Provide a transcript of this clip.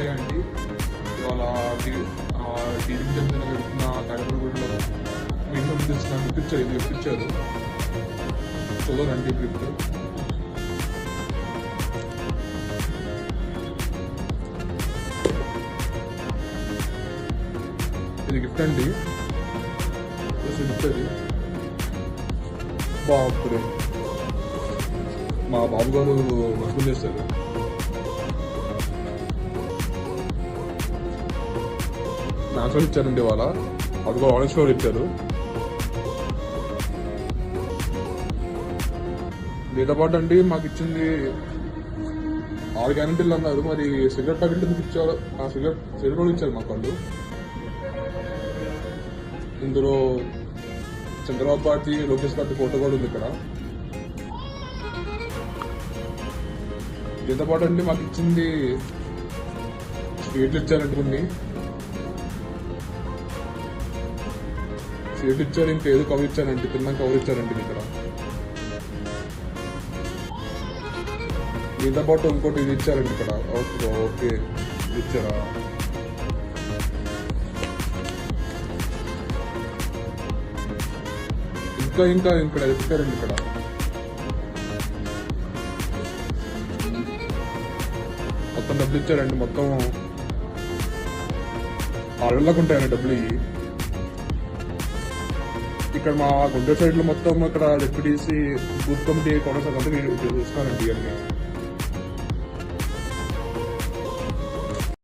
ఉంటాయండి. ఇవాళ టీవీ చెప్తున్న పెట్టిన గడపడగూడలో మీకు పంపించిన గుర్తించారు ఇది గుర్తించారు చూడండి ట్రిప్ ఇది గిఫ్ట్ అండి. గిఫ్ట్ బాపురే. మా బాబు గారు వసూలు చేస్తారు. ఆన్సర్ ఇచ్చారండి ఇవాళ. అదిగో ఆరెంజ్ ఫ్లవర్ ఇచ్చారు. దీంతో పాటు అండి మాకు ఇచ్చింది ఆరు గ్యారెంటీలు అన్నారు. మరి సిగరెట్ ప్యాకెట్ ఎందుకు ఇచ్చారు? ఆ సిగరెట్ సిగరెట్ కూడా ఇచ్చారు మాకు వాళ్ళు. ఇందులో Chandrababu party Lokesh party photo కూడా ఉంది ఇక్కడ. దీంతో పాటు అండి మాకు ఇచ్చింది స్వీట్లు ఇచ్చారండి కొన్ని ఇచ్చారు ఇంకా ఏదో కవర్ ఇచ్చారండి తిన్నాక కవర్ ఇచ్చారండి ఇక్కడ దీంతో పాటు ఇంకోటి ఇది ఇచ్చారండి ఇక్కడ. Okay okay. ఇచ్చారా? ఇంకా ఇంకా ఇక్కడ ఇచ్చారండి ఇక్కడ. మొత్తం డబ్బులు ఇచ్చారండి మొత్తం. ఆళ్ళకు ఉంటాయండి డబ్బులు ఇవి. ఇక్కడ మా గుంటూరు సైడ్లో మొత్తం ఇక్కడ డిప్యూటీసీ బూత్ కమిటీ కొనసాగంతా చూస్తానండి ఇవన్నీ.